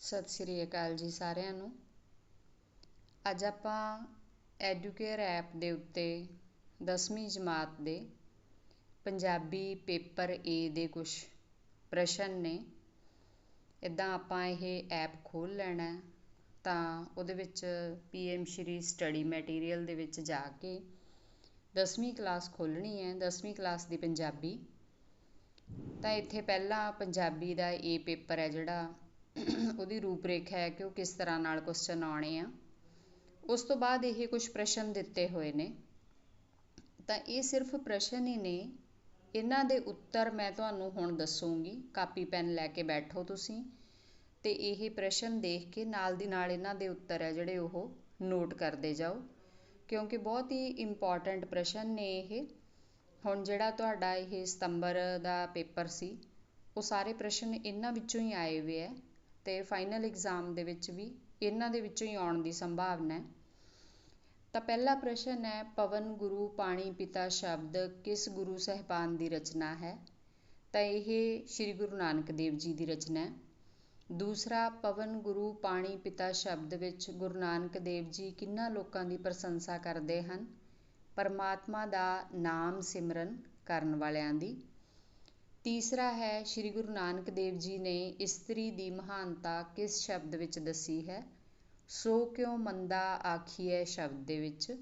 ਸਤਿ ਸ੍ਰੀ ਅਕਾਲ ਜੀ ਸਾਰਿਆਂ ਨੂੰ। ਅੱਜ ਆਪਾਂ ਐਡੂਕੇਅਰ ਐਪ ਦੇ ਉੱਤੇ 10ਵੀਂ ਜਮਾਤ ਦੇ ਪੰਜਾਬੀ ਪੇਪਰ ਏ ਦੇ ਕੁਝ ਪ੍ਰਸ਼ਨ ਨੇ। ਇਦਾਂ ਆਪਾਂ ਇਹ ਐਪ ਖੋਲ ਲੈਣਾ ਤਾਂ ਉਹਦੇ ਵਿੱਚ ਪੀਐਮ ਸ਼੍ਰੀ ਸਟੱਡੀ ਮਟੀਰੀਅਲ ਦੇ ਵਿੱਚ ਜਾ ਕੇ 10ਵੀਂ ਕਲਾਸ ਖੋਲਣੀ ਹੈ 10ਵੀਂ ਕਲਾਸ ਦੀ ਪੰਜਾਬੀ। ਤਾਂ ਇੱਥੇ ਪਹਿਲਾਂ ਪੰਜਾਬੀ ਦਾ ਏ ਪੇਪਰ ਹੈ ਜਿਹੜਾ ਉਹਦੀ ਰੂਪਰੇਖਾ ਹੈ ਕਿ ਉਹ ਕਿਸ ਤਰ੍ਹਾਂ ਨਾਲ ਕੁਐਸਚਨ ਆਉਣੇ ਆ। ਉਸ ਤੋਂ ਬਾਅਦ ਇਹ ਕੁਝ ਪ੍ਰਸ਼ਨ ਦਿੱਤੇ ਹੋਏ ਨੇ। ਤਾਂ ਇਹ ਸਿਰਫ ਪ੍ਰਸ਼ਨ ਹੀ ਨੇ। ਇਹਨਾਂ ਦੇ ਉੱਤਰ ਮੈਂ ਤੁਹਾਨੂੰ ਹੁਣ ਦੱਸੂਗੀ। ਕਾਪੀ, ਪੈਨ ਲੈ ਕੇ ਬੈਠੋ ਤੁਸੀਂ। ਤੇ ਇਹ ਪ੍ਰਸ਼ਨ ਦੇਖ ਕੇ ਨਾਲ ਦੀ ਨਾਲ ਇਹਨਾਂ ਦੇ ਉੱਤਰ ਹੈ ਜਿਹੜੇ ਉਹ ਨੋਟ ਕਰਦੇ ਜਾਓ। ਕਿਉਂਕਿ ਬਹੁਤ ਹੀ ਇੰਪੋਰਟੈਂਟ ਪ੍ਰਸ਼ਨ ਨੇ ਇਹ। ਹੁਣ ਜਿਹੜਾ ਤੁਹਾਡਾ ਇਹ ਸਤੰਬਰ ਦਾ ਪੇਪਰ ਸੀ, ਉਹ ਸਾਰੇ ਪ੍ਰਸ਼ਨ ਇਹਨਾਂ ਵਿੱਚੋਂ ਹੀ ਆਏ ਹੋਏ ਹੈ। ਅਤੇ ਫਾਈਨਲ ਇਗਜ਼ਾਮ ਦੇ ਵਿੱਚ ਵੀ ਇਹਨਾਂ ਦੇ ਵਿੱਚੋਂ ਹੀ ਆਉਣ ਦੀ ਸੰਭਾਵਨਾ ਤਾਂ ਪਹਿਲਾ ਪ੍ਰਸ਼ਨ ਹੈ, ਪਵਨ ਗੁਰੂ ਪਾਣੀ ਪਿਤਾ ਸ਼ਬਦ ਕਿਸ ਗੁਰੂ ਸਹਿਬਾਨ ਦੀ ਰਚਨਾ ਹੈ? ਤਾਂ ਇਹ ਸ੍ਰੀ ਗੁਰੂ ਨਾਨਕ ਦੇਵ ਜੀ ਦੀ ਰਚਨਾ ਹੈ। ਦੂਸਰਾ, ਪਵਨ ਗੁਰੂ ਪਾਣੀ ਪਿਤਾ ਸ਼ਬਦ ਵਿੱਚ ਗੁਰੂ ਨਾਨਕ ਦੇਵ ਜੀ ਕਿੰਨਾ ਲੋਕਾਂ ਦੀ ਪ੍ਰਸ਼ੰਸਾ ਕਰਦੇ ਹਨ? ਪਰਮਾਤਮਾ ਦਾ ਨਾਮ ਸਿਮਰਨ ਕਰਨ ਵਾਲਿਆਂ ਦੀ। ਤੀਸਰਾ ਹੈ, ਸ੍ਰੀ ਗੁਰੂ ਨਾਨਕ ਦੇਵ ਜੀ ਨੇ ਇਸਤਰੀ ਦੀ ਮਹਾਨਤਾ ਕਿਸ ਸ਼ਬਦ ਵਿੱਚ ਦੱਸੀ ਹੈ? ਸੋ ਕਿਉ ਮੰਦਾ ਆਖੀਐ ਸ਼ਬਦ ਦੇ ਵਿੱਚ?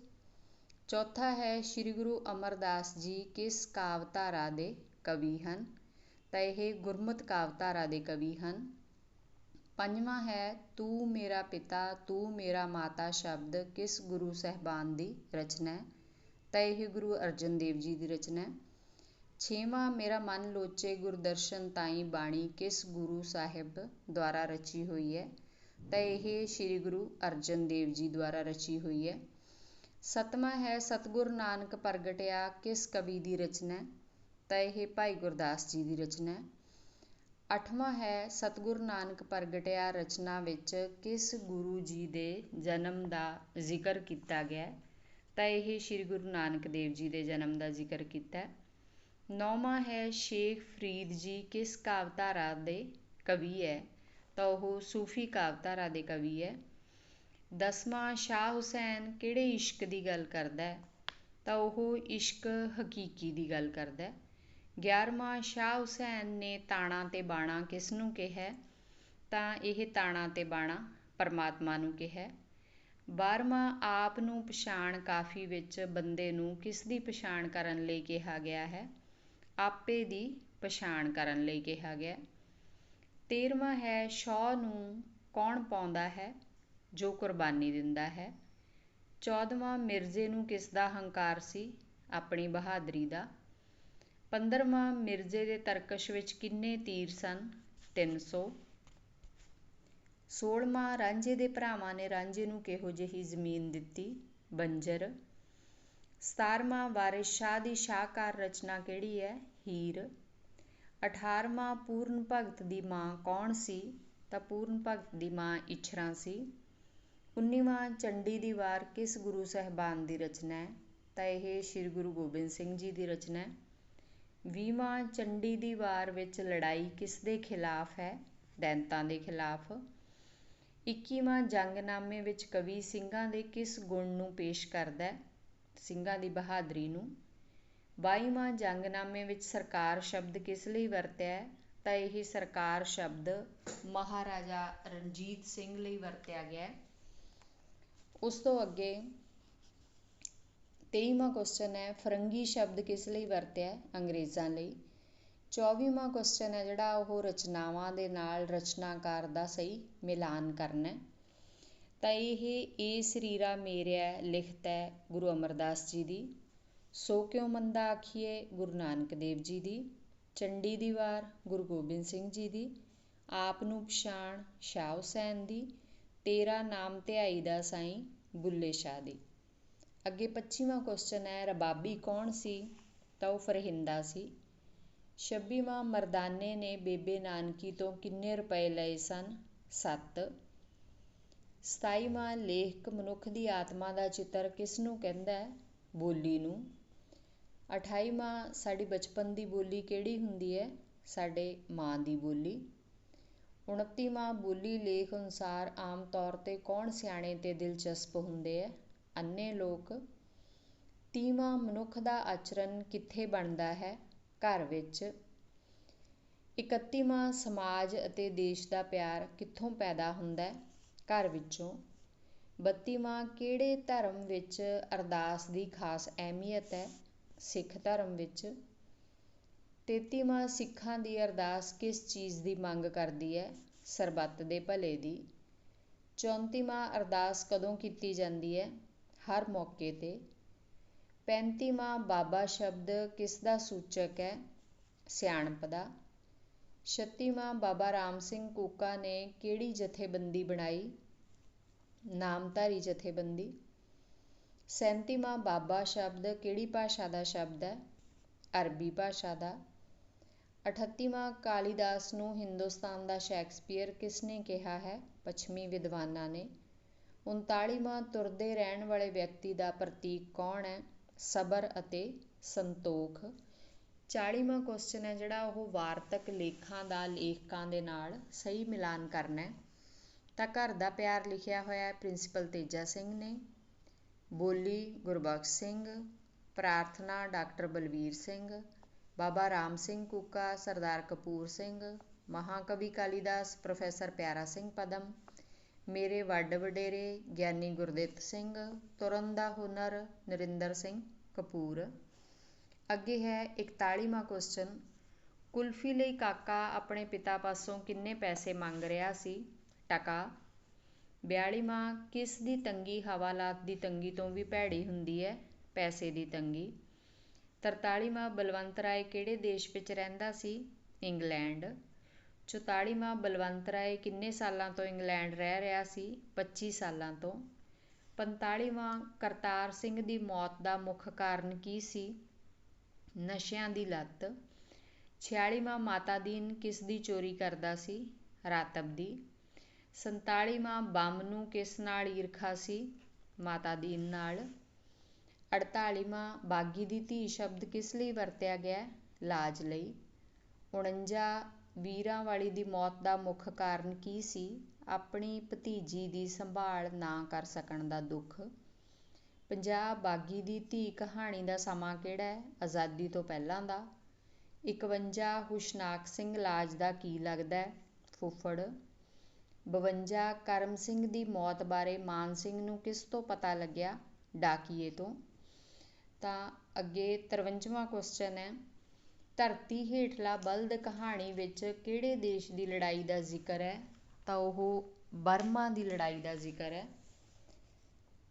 ਚੌਥਾ ਹੈ, ਸ੍ਰੀ ਗੁਰੂ ਅਮਰਦਾਸ ਜੀ ਕਿਸ ਕਾਵਧਾਰਾ ਦੇ ਕਵੀ ਹਨ? ਤਾਂ ਇਹ ਗੁਰਮਤ ਕਾਵਧਾਰਾ ਦੇ ਕਵੀ ਹਨ। ਪੰਜਵਾਂ ਹੈ, ਤੂੰ ਮੇਰਾ ਪਿਤਾ, ਤੂੰ ਮੇਰਾ ਮਾਤਾ ਸ਼ਬਦ ਕਿਸ ਗੁਰੂ ਸਹਿਬਾਨ ਦੀ ਰਚਨਾ ਹੈ? ਤਾਂ ਇਹ ਗੁਰੂ ਅਰਜਨ ਦੇਵ ਜੀ ਦੀ ਰਚਨਾ ਹੈ। ਛੇਵਾਂ ਮੇਰਾ ਮਨ ਲੋਚੇ ਗੁਰਦਰਸ਼ਨ ਤਾਈ ਬਾਣੀ ਕਿਸ ਗੁਰੂ ਸਾਹਿਬ ਦੁਆਰਾ ਰਚੀ ਹੋਈ ਹੈ? ਤਾਂ ਇਹ ਸ੍ਰੀ ਗੁਰੂ ਅਰਜਨ ਦੇਵ ਜੀ ਦੁਆਰਾ ਰਚੀ ਹੋਈ ਹੈ। ਸਤਵਾਂ ਹੈ, ਸਤਗੁਰ ਨਾਨਕ ਪ੍ਰਗਟਿਆ, ਕਿਸ ਕਵੀ ਦੀ ਰਚਨਾ ਤਾਂ ਇਹ ਭਾਈ ਗੁਰਦਾਸ ਜੀ ਦੀ ਰਚਨਾ ਅੱਠਵਾਂ ਹੈ, ਸਤਗੁਰ ਨਾਨਕ ਪ੍ਰਗਟਿਆ, ਰਚਨਾ ਵਿੱਚ ਕਿਸ ਗੁਰੂ ਜੀ ਦੇ ਜਨਮ ਦਾ ਜ਼ਿਕਰ ਕੀਤਾ ਗਿਆ ਤਾਂ ਇਹ ਸ੍ਰੀ ਗੁਰੂ ਨਾਨਕ ਦੇਵ ਜੀ ਦੇ ਜਨਮ ਦਾ ਜ਼ਿਕਰ ਕੀਤਾ ਹੈ। ਨੌਵਾਂ ਹੈ ਸ਼ੇਖ ਫਰੀਦ ਜੀ ਕਿਸ ਕਾਵਿਧਾਰਾ ਦੇ ਕਵੀ ਹੈ? ਤਾਂ ਉਹ ਸੂਫੀ ਕਾਵਿਧਾਰਾ ਦੇ ਕਵੀ ਹੈ। ਦਸਵਾਂ, ਸ਼ਾਹ ਹੁਸੈਨ ਕਿਹੜੇ ਇਸ਼ਕ ਦੀ ਗੱਲ ਕਰਦਾ ਹੈ? ਤਾਂ ਉਹ ਇਸ਼ਕ ਹਕੀਕੀ ਦੀ ਗੱਲ ਕਰਦਾ ਹੈ। ਗਿਆਰਵਾਂ, ਸ਼ਾਹ ਹੁਸੈਨ ਨੇ ਤਾਣਾ ਤੇ ਬਾਣਾ ਕਿਸ ਨੂੰ ਕਿਹਾ? ਤਾਂ ਇਹ ਤਾਣਾ ਤੇ ਬਾਣਾ ਪਰਮਾਤਮਾ ਨੂੰ ਕਿਹਾ ਬਾਰਵਾਂ, ਆਪ ਨੂੰ ਪਛਾਣ ਕਾਫੀ ਵਿੱਚ ਬੰਦੇ ਨੂੰ ਕਿਸ ਦੀ ਪਛਾਣ ਕਰਨ ਲਈ ਕਿਹਾ ਗਿਆ ਹੈ? ਆਪੇ ਦੀ ਪਛਾਣ ਕਰਨ ਲਈ ਕਿਹਾ ਗਿਆ। ਤੇਰਵਾਂ ਹੈ, ਸ਼ੌ ਨੂੰ ਕੌਣ ਪਾਉਂਦਾ ਹੈ? ਜੋ ਕੁਰਬਾਨੀ ਦਿੰਦਾ ਹੈ। ਚੌਦਵਾਂ, ਮਿਰਜ਼ੇ ਨੂੰ ਕਿਸ ਦਾ ਹੰਕਾਰ ਸੀ? ਆਪਣੀ ਬਹਾਦਰੀ ਦਾ। ਪੰਦਰਵਾਂ, ਮਿਰਜ਼ੇ ਦੇ ਤਰਕਸ਼ ਵਿੱਚ ਕਿੰਨੇ ਤੀਰ ਸਨ? 300 ਸੋਲਵਾਂ, ਰਾਂਝੇ ਦੇ ਭਰਾਵਾਂ ਨੇ ਰਾਂਝੇ ਨੂੰ ਕਿਹੋ ਜਿਹੀ ਜ਼ਮੀਨ ਦਿੱਤੀ? ਬੰਜਰ। ਸਤਾਰਵਾਂ ਵਾਰਿਸ ਸ਼ਾਹ ਦੀ ਸ਼ਾਹਕਾਰ ਰਚਨਾ ਕਿਹੜੀ ਹੈ? ਹੀਰ। ਅਠਾਰਵਾਂ ਪੂਰਨ ਭਗਤ ਦੀ ਮਾਂ ਕੌਣ ਸੀ? ਤਾਂ ਪੂਰਨ ਭਗਤ ਦੀ ਮਾਂ ਇੱਛਰਾਂ ਸੀ। ਉੱਨੀਵਾਂ ਚੰਡੀ ਦੀ ਵਾਰ ਕਿਸ ਗੁਰੂ ਸਾਹਿਬਾਨ ਦੀ ਰਚਨਾ ਹੈ? ਤਾਂ ਇਹ ਸ੍ਰੀ ਗੁਰੂ ਗੋਬਿੰਦ ਸਿੰਘ ਜੀ ਦੀ ਰਚਨਾ ਹੈ। ਵੀਹਵਾਂ ਚੰਡੀ ਦੀ ਵਾਰ ਵਿੱਚ ਲੜਾਈ ਕਿਸ ਦੇ ਖਿਲਾਫ ਹੈ? ਦੈਂਤਾਂ ਦੇ ਖਿਲਾਫ। ਇੱਕੀਵਾਂ ਜੰਗਨਾਮੇ ਵਿੱਚ ਕਵੀ ਸਿੰਘਾਂ ਦੇ ਕਿਸ ਗੁਣ ਨੂੰ ਪੇਸ਼ ਕਰਦਾ ਹੈ? ਸਿੰਘਾਂ ਦੀ ਬਹਾਦਰੀ ਨੂੰ। ਬਾਈਵਾਂ ਜੰਗਨਾਮੇ ਵਿੱਚ ਸਰਕਾਰ ਸ਼ਬਦ ਕਿਸ ਲਈ ਵਰਤਿਆ ਹੈ? ਤਾਂ ਇਹ ਸਰਕਾਰ ਸ਼ਬਦ ਮਹਾਰਾਜਾ ਰਣਜੀਤ ਸਿੰਘ ਲਈ ਵਰਤਿਆ ਗਿਆ ਉਸ ਤੋਂ ਅੱਗੇ ਤੇਈਵਾਂ ਕੁਐਸਚਨ ਹੈ, ਫਰੰਗੀ ਸ਼ਬਦ ਕਿਸ ਲਈ ਵਰਤਿਆ ਹੈ? ਅੰਗਰੇਜ਼ਾਂ ਲਈ। ਚੌਵੀਵਾਂ ਕੁਐਸਚਨ ਹੈ ਜਿਹੜਾ ਉਹ ਰਚਨਾਵਾਂ ਦੇ ਨਾਲ ਰਚਨਾਕਾਰ ਦਾ ਸਹੀ ਮਿਲਾਨ ਕਰਨਾ ਹੈ। ਤਾਂ ਇਹ ਏ ਸਰੀਰਾ ਮੇਰਿਆ ਲਿਖਤ ਹੈ ਗੁਰੂ ਅਮਰਦਾਸ ਜੀ ਦੀ। ਸੋ ਕਿਉ ਮੰਦਾ ਆਖੀਏ ਗੁਰੂ ਨਾਨਕ ਦੇਵ ਜੀ ਦੀ? ਚੰਡੀ ਦੀ ਵਾਰ ਗੁਰੂ ਗੋਬਿੰਦ ਸਿੰਘ ਜੀ ਦੀ। ਆਪ ਨੂੰ ਪਛਾਣ ਸ਼ਾਹ ਹੁਸੈਨ ਦੀ। ਤੇਰਾ ਨਾਮ ਧਿਆਈ ਦਾ ਸਾਈਂ ਬੁੱਲੇ ਸ਼ਾਹ ਦੀ। ਅੱਗੇ 25ਵਾਂ ਕੁਐਸਚਨ ਹੈ, ਰਬਾਬੀ ਕੌਣ ਸੀ? ਤਾਂ ਉਹ ਫਰਹਿੰਦਾ ਸੀ। 26ਵਾਂ ਮਰਦਾਨੇ ਨੇ ਬੇਬੇ ਨਾਨਕੀ ਤੋਂ ਕਿੰਨੇ ਰੁਪਏ ਲਏ ਸਨ? 7 27ਵਾਂ ਲੇਖਕ ਮਨੁੱਖ ਦੀ ਆਤਮਾ ਦਾ ਚਿੱਤਰ ਕਿਸ ਨੂੰ ਕਹਿੰਦਾ ਹੈ? ਬੋਲੀ ਨੂੰ। 28ਵਾਂ ਸਾਡੀ ਬਚਪਨ ਦੀ ਬੋਲੀ ਕਿਹੜੀ ਹੁੰਦੀ ਹੈ? ਸਾਡੇ ਮਾਂ ਦੀ ਬੋਲੀ। ਉਨੱਤੀਵਾਂ ਬੋਲੀ ਲੇਖ ਅਨੁਸਾਰ ਆਮ ਤੌਰ 'ਤੇ ਕੌਣ ਸਿਆਣੇ ਤੇ ਦਿਲਚਸਪ ਹੁੰਦੇ ਹੈ? ਅੰਨੇ ਲੋਕ। ਤੀਵਾਂ, ਮਨੁੱਖ ਦਾ ਆਚਰਨ ਕਿੱਥੇ ਬਣਦਾ ਹੈ? ਘਰ ਵਿੱਚ। ਇਕੱਤੀਵਾਂ, ਸਮਾਜ ਅਤੇ ਦੇਸ਼ ਦਾ ਪਿਆਰ ਕਿੱਥੋਂ ਪੈਦਾ ਹੁੰਦਾ ਹੈ? ਘਰ ਵਿੱਚੋਂ। ਬੱਤੀਵਾਂ ਕਿਹੜੇ ਧਰਮ ਵਿੱਚ ਅਰਦਾਸ ਦੀ ਖਾਸ ਅਹਿਮੀਅਤ ਹੈ? ਸਿੱਖ ਧਰਮ ਵਿੱਚ। ਤੇਤੀਵਾਂ ਸਿੱਖਾਂ ਦੀ ਅਰਦਾਸ ਕਿਸ ਚੀਜ਼ ਦੀ ਮੰਗ ਕਰਦੀ ਹੈ? ਸਰਬੱਤ ਦੇ ਭਲੇ ਦੀ। ਚੌਂਤੀਵਾਂ ਅਰਦਾਸ ਕਦੋਂ ਕੀਤੀ ਜਾਂਦੀ ਹੈ? ਹਰ ਮੌਕੇ 'ਤੇ। ਪੈਂਤੀਵਾਂ ਬਾਬਾ ਸ਼ਬਦ ਕਿਸ ਦਾ ਸੂਚਕ ਹੈ? ਸਿਆਣਪ ਦਾ। ਛੱਤੀਵਾਂ ਬਾਬਾ ਰਾਮ ਸਿੰਘ ਕੂਕਾ ਨੇ ਕਿਹੜੀ ਜਥੇਬੰਦੀ ਬਣਾਈ? ਨਾਮਧਾਰੀ ਜਥੇਬੰਦੀ। ਸੈਂਤੀਵਾਂ ਬਾਬਾ ਸ਼ਬਦ ਕਿਹੜੀ ਭਾਸ਼ਾ ਦਾ ਸ਼ਬਦ ਹੈ? ਅਰਬੀ ਭਾਸ਼ਾ ਦਾ। ਅਠੱਤੀਵਾਂ ਕਾਲੀਦਾਸ ਨੂੰ ਹਿੰਦੁਸਤਾਨ ਦਾ ਸ਼ੈਕਸਪੀਅਰ ਕਿਸ ਨੇ ਕਿਹਾ ਹੈ? ਪੱਛਮੀ ਵਿਦਵਾਨਾਂ ਨੇ। ਉਨਤਾਲੀਵਾਂ ਤੁਰਦੇ ਰਹਿਣ ਵਾਲੇ ਵਿਅਕਤੀ ਦਾ ਪ੍ਰਤੀਕ ਕੌਣ ਹੈ? ਸਬਰ ਅਤੇ ਸੰਤੋਖ। ਚਾਲੀਵਾਂ ਕੁਸ਼ਚਨ ਹੈ ਜਿਹੜਾ ਉਹ ਵਾਰਤਕ ਲੇਖਾਂ ਦਾ, ਲੇਖਕਾਂ ਦੇ ਨਾਲ ਸਹੀ ਮਿਲਾਨ ਕਰਨਾ ਹੈ। ਤਾਂ ਘਰ ਦਾ ਪਿਆਰ ਲਿਖਿਆ ਹੋਇਆ ਪ੍ਰਿੰਸੀਪਲ ਤੇਜਾ ਸਿੰਘ ਨੇ। ਬੋਲੀ ਗੁਰਬਖਸ਼ ਸਿੰਘ। ਪ੍ਰਾਰਥਨਾ ਡਾਕਟਰ ਬਲਵੀਰ ਸਿੰਘ। ਬਾਬਾ ਰਾਮ ਸਿੰਘ ਕੂਕਾ, ਸਰਦਾਰ ਕਪੂਰ ਸਿੰਘ। ਮਹਾਕਵੀ ਕਾਲੀਦਾਸ ਪ੍ਰੋਫੈਸਰ ਪਿਆਰਾ ਸਿੰਘ ਪਦਮ। ਮੇਰੇ ਵੱਡ ਵਡੇਰੇ ਗਿਆਨੀ ਗੁਰਦਿੱਤ ਸਿੰਘ। ਤੁਰਨ ਦਾ ਹੁਨਰ ਨਰਿੰਦਰ ਸਿੰਘ ਕਪੂਰ। ਅੱਗੇ ਹੈ ਇਕਤਾਲੀਵਾਂ ਕੁਸ਼ਚਨ ਕੁਲਫੀ ਲਈ ਕਾਕਾ ਆਪਣੇ ਪਿਤਾ ਪਾਸੋਂ ਕਿੰਨੇ ਪੈਸੇ ਮੰਗ ਰਿਹਾ ਸੀ? ਟਕਾ। 42ਵਾਂ ਕਿਸ ਦੀ ਤੰਗੀ ਹਵਾਲਾਤ ਦੀ ਤੰਗੀ ਤੋਂ ਵੀ ਭੈੜੀ ਹੁੰਦੀ ਹੈ? ਪੈਸੇ ਦੀ ਤੰਗੀ। 43ਵਾਂ ਬਲਵੰਤ ਰਾਏ ਕਿਹੜੇ ਦੇਸ਼ ਵਿੱਚ ਰਹਿੰਦਾ ਸੀ? ਇੰਗਲੈਂਡ। 44ਵਾਂ ਬਲਵੰਤ ਰਾਏ ਕਿੰਨੇ ਸਾਲਾਂ ਤੋਂ ਇੰਗਲੈਂਡ ਰਹਿ ਰਿਹਾ ਸੀ? 25 ਸਾਲਾਂ ਤੋਂ। 45ਵਾਂ ਕਰਤਾਰ ਸਿੰਘ ਦੀ ਮੌਤ ਦਾ ਮੁੱਖ ਕਾਰਨ ਕੀ ਸੀ? ਨਸ਼ਿਆਂ ਦੀ ਲੱਤ। 46ਵਾਂ ਮਾਤਾ ਦੀਨ ਕਿਸ ਦੀ ਚੋਰੀ ਕਰਦਾ ਸੀ? ਰਾਤਬ ਦੀ। 47ਵਾਂ ਬੰਮ ਨੂੰ ਕਿਸ ਨਾਲ ਈਰਖਾ ਸੀ? ਮਾਤਾ ਦੀਨ ਨਾਲ। 48ਵਾਂ ਬਾਗੀ ਦੀ ਧੀ ਸ਼ਬਦ ਕਿਸ ਲਈ ਵਰਤਿਆ ਗਿਆ? ਲਾਜ ਲਈ। 49 ਵੀਰਾਂ ਵਾਲੀ ਦੀ ਮੌਤ ਦਾ ਮੁੱਖ ਕਾਰਨ ਕੀ ਸੀ? ਆਪਣੀ ਭਤੀਜੀ ਦੀ ਸੰਭਾਲ ਨਾ ਕਰ ਸਕਣ ਦਾ ਦੁੱਖ। ਪੰਜਾਬ ਬਾਗੀ ਦੀ ਧੀ ਕਹਾਣੀ ਦਾ ਸਮਾਂ ਕਿਹੜਾ ਹੈ? ਆਜ਼ਾਦੀ ਤੋਂ ਪਹਿਲਾਂ ਦਾ। 51 ਹੁਸ਼ਨਾਕ ਸਿੰਘ ਲਾਜ ਦਾ ਕੀ ਲੱਗਦਾ ਹੈ? ਫੁੱਫੜ। 52 ਕਰਮ ਸਿੰਘ ਦੀ ਮੌਤ ਬਾਰੇ ਮਾਨ ਸਿੰਘ ਨੂੰ ਕਿਸ ਤੋਂ ਪਤਾ ਲੱਗਿਆ? ਡਾਕੀਏ ਤੋਂ। ਤਾਂ ਅੱਗੇ 53ਵਾਂ ਕੁਐਸਚਨ ਹੈ, ਧਰਤੀ ਹੇਠਲਾ ਬਲਦ ਕਹਾਣੀ ਵਿੱਚ ਕਿਹੜੇ ਦੇਸ਼ ਦੀ ਲੜਾਈ ਦਾ ਜ਼ਿਕਰ ਹੈ? ਤਾਂ ਉਹ ਬਰਮਾ ਦੀ ਲੜਾਈ ਦਾ ਜ਼ਿਕਰ ਹੈ।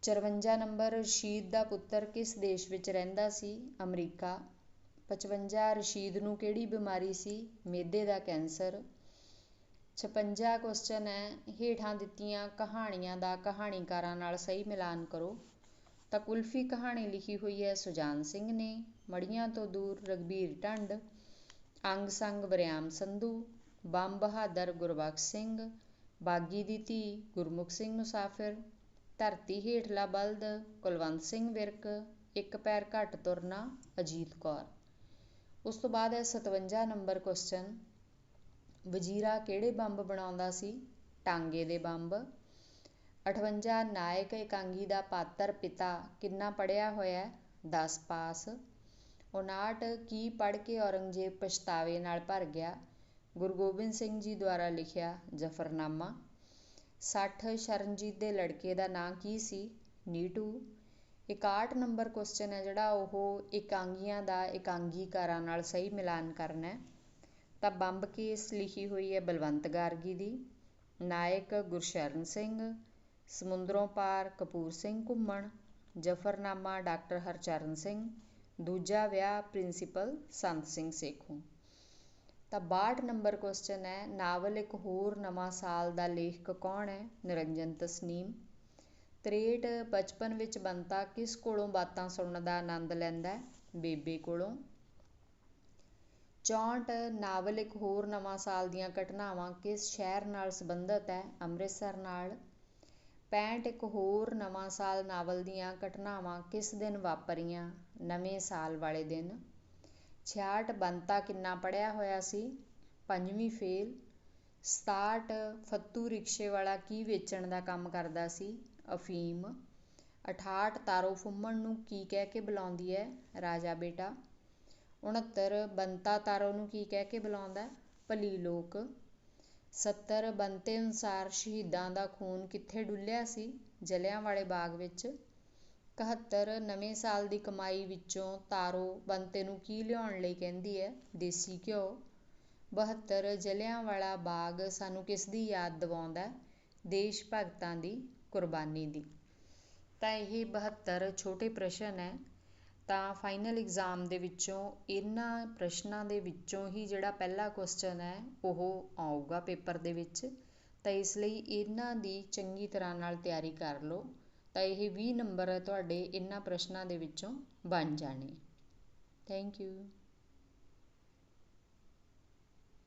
54 ਨੰਬਰ ਰਸ਼ੀਦ ਦਾ ਪੁੱਤਰ ਕਿਸ ਦੇਸ਼ ਵਿੱਚ ਰਹਿੰਦਾ ਸੀ? ਅਮਰੀਕਾ। 55 ਰਸ਼ੀਦ ਨੂੰ ਕਿਹੜੀ ਬਿਮਾਰੀ ਸੀ? ਮੇਦੇ ਦਾ ਕੈਂਸਰ। 56 ਕੁਐਸਚਨ ਹੈ, ਹੇਠਾਂ ਦਿੱਤੀਆਂ ਕਹਾਣੀਆਂ ਦਾ ਕਹਾਣੀਕਾਰਾਂ ਨਾਲ ਸਹੀ ਮਿਲਾਨ ਕਰੋ। ਤਾਂ ਕੁਲਫੀ ਕਹਾਣੀ ਲਿਖੀ ਹੋਈ ਹੈ ਸੁਜਾਨ ਸਿੰਘ ਨੇ। ਮੜੀਆਂ ਤੋਂ ਦੂਰ ਰਗਬੀਰ ਢੰਡ ਅੰਗ ਸੰਗ ਵਰਿਆਮ ਸੰਧੂ, ਬੰਬ ਬਹਾਦਰ ਗੁਰਬਖਸ਼ ਸਿੰਘ, ਬਾਗੀ ਦੀ ਧੀ ਗੁਰਮੁਖ ਸਿੰਘ ਮੁਸਾਫਿਰ ਧਰਤੀ ਹੇਠਲਾ ਬਲਦ ਕੁਲਵੰਤ ਸਿੰਘ ਵਿਰਕ, ਇੱਕ ਪੈਰ ਘੱਟ ਤੁਰਨਾ ਅਜੀਤ ਕੌਰ। ਉਸ ਤੋਂ ਬਾਅਦ ਹੈ 57 ਨੰਬਰ ਕੁਐਸਚਨ ਵਜ਼ੀਰਾ ਕਿਹੜੇ ਬੰਬ ਬਣਾਉਂਦਾ ਸੀ? ਟਾਂਗੇ ਦੇ ਬੰਬ। 58 ਨਾਇਕ ਇਕਾਂਗੀ ਦਾ ਪਾਤਰ ਪਿਤਾ ਕਿੰਨਾ ਪੜਿਆ ਹੋਇਆ 10 ਪਾਸ। 59 ਕੀ ਪੜ੍ਹ ਕੇ ਔਰੰਗਜ਼ੇਬ ਪਛਤਾਵੇ ਨਾਲ ਭਰ ਗਿਆ? ਗੁਰੂ ਗੋਬਿੰਦ ਸਿੰਘ ਜੀ ਦੁਆਰਾ ਲਿਖਿਆ ਜ਼ਫਰਨਾਮਾ। ਸੱਠ ਸ਼ਰਨਜੀਤ ਦੇ ਲੜਕੇ ਦਾ ਨਾਂ ਕੀ ਸੀ? ਨੀਟੂ। 61 ਨੰਬਰ ਕੁਐਸਚਨ ਹੈ ਜਿਹੜਾ ਉਹ ਇਕਾਂਗੀਆਂ ਦਾ ਇਕਾਂਗੀਕਾਰਾਂ ਨਾਲ ਸਹੀ ਮਿਲਾਨ ਕਰਨਾ ਹੈ। ਤਾਂ ਬੰਬ ਕੇਸ ਲਿਖੀ ਹੋਈ ਹੈ ਬਲਵੰਤ ਗਾਰਗੀ ਦੀ। ਨਾਇਕ ਗੁਰਸ਼ਰਨ ਸਿੰਘ, ਸਮੁੰਦਰੋਂ ਪਾਰ ਕਪੂਰ ਸਿੰਘ ਘੁੰਮਣ, ਜ਼ਫਰਨਾਮਾ ਡਾਕਟਰ ਹਰਚਰਨ ਸਿੰਘ, ਦੂਜਾ ਵਿਆਹ ਪ੍ਰਿੰਸੀਪਲ ਸੰਤ ਸਿੰਘ ਸੇਖੋਂ। ਤਾਂ 62 ਨੰਬਰ ਕੁਐਸਚਨ ਹੈ, ਨਾਵਲ ਇੱਕ ਹੋਰ ਨਵਾਂ ਸਾਲ ਦਾ ਲੇਖਕ ਕੌਣ ਹੈ? ਨਿਰੰਜਨ ਤਸਨੀਮ। 63 ਬਚਪਨ ਵਿੱਚ ਬੰਤਾ ਕਿਸ ਕੋਲੋਂ ਬਾਤਾਂ ਸੁਣਨ ਦਾ ਆਨੰਦ ਲੈਂਦਾ ਬੇਬੇ ਕੋਲੋਂ। 64 ਨਾਵਲ ਇੱਕ ਹੋਰ ਨਵਾਂ ਸਾਲ ਦੀਆਂ ਘਟਨਾਵਾਂ ਕਿਸ ਸ਼ਹਿਰ ਨਾਲ ਸੰਬੰਧਿਤ ਹੈ? ਅੰਮ੍ਰਿਤਸਰ ਨਾਲ। 65 ਇੱਕ ਹੋਰ ਨਵਾਂ ਸਾਲ ਨਾਵਲ ਦੀਆਂ ਘਟਨਾਵਾਂ ਕਿਸ ਦਿਨ ਵਾਪਰੀਆਂ? ਨਵੇਂ ਸਾਲ ਵਾਲੇ ਦਿਨ। 66 ਬੰਤਾ ਕਿੰਨਾ ਪੜ੍ਹਿਆ ਹੋਇਆ ਸੀ? ਪੰਜਵੀਂ ਫੇਲ। 67 ਫੱਤੂ ਰਿਕਸ਼ੇ ਵਾਲਾ ਕੀ ਵੇਚਣ ਦਾ ਕੰਮ ਕਰਦਾ ਸੀ? ਅਫੀਮ। 68 ਤਾਰੋ ਫੁੰਮਣ ਨੂੰ ਕੀ ਕਹਿ ਕੇ ਬੁਲਾਉਂਦੀ ਹੈ ਰਾਜਾ ਬੇਟਾ। 69 ਬੰਤਾ ਤਾਰੋ ਨੂੰ ਕੀ ਕਹਿ ਕੇ ਬੁਲਾਉਂਦਾ ਭਲੀ ਲੋਕ। 70 ਬੰਤੇ ਅਨੁਸਾਰ ਸ਼ਹੀਦਾਂ ਦਾ ਖੂਨ ਕਿੱਥੇ ਡੁੱਲਿਆ ਸੀ? ਜਲਿਆਂਵਾਲੇ ਬਾਗ ਵਿੱਚ। 71 ਨਵੇਂ ਸਾਲ ਦੀ ਕਮਾਈ ਵਿੱਚੋਂ ਤਾਰੋ ਬੰਤੇ ਨੂੰ ਕੀ ਲਿਆਉਣ ਲਈ ਕਹਿੰਦੀ ਹੈ? ਦੇਸੀ ਘਿਓ। 72 ਜਲਿਆਂਵਾਲਾ ਬਾਗ ਸਾਨੂੰ ਕਿਸ ਦੀ ਯਾਦ ਦਿਵਾਉਂਦਾ ਦੇਸ਼ ਭਗਤਾਂ ਦੀ, ਕੁਰਬਾਨੀ ਦੀ। ਤਾਂ ਇਹ 72 ਛੋਟੇ ਪ੍ਰਸ਼ਨ ਹੈ। ਤਾਂ ਫਾਈਨਲ ਐਗਜ਼ਾਮ ਦੇ ਵਿੱਚੋਂ ਇਹਨਾਂ ਪ੍ਰਸ਼ਨਾਂ ਦੇ ਵਿੱਚੋਂ ਹੀ ਜਿਹੜਾ ਪਹਿਲਾ ਕੁਐਸਚਨ ਹੈ, ਉਹ ਆਊਗਾ ਪੇਪਰ ਦੇ ਵਿੱਚ। ਤਾਂ ਇਸ ਲਈ ਇਹਨਾਂ ਦੀ ਚੰਗੀ ਤਰ੍ਹਾਂ ਨਾਲ ਤਿਆਰੀ ਕਰ ਲਓ। ਤਾਂ ਇਹ ਵੀਹ ਨੰਬਰ ਤੁਹਾਡੇ ਇਹਨਾਂ ਪ੍ਰਸ਼ਨਾਂ ਦੇ ਵਿੱਚੋਂ ਬਣ ਜਾਣੇ। Thank you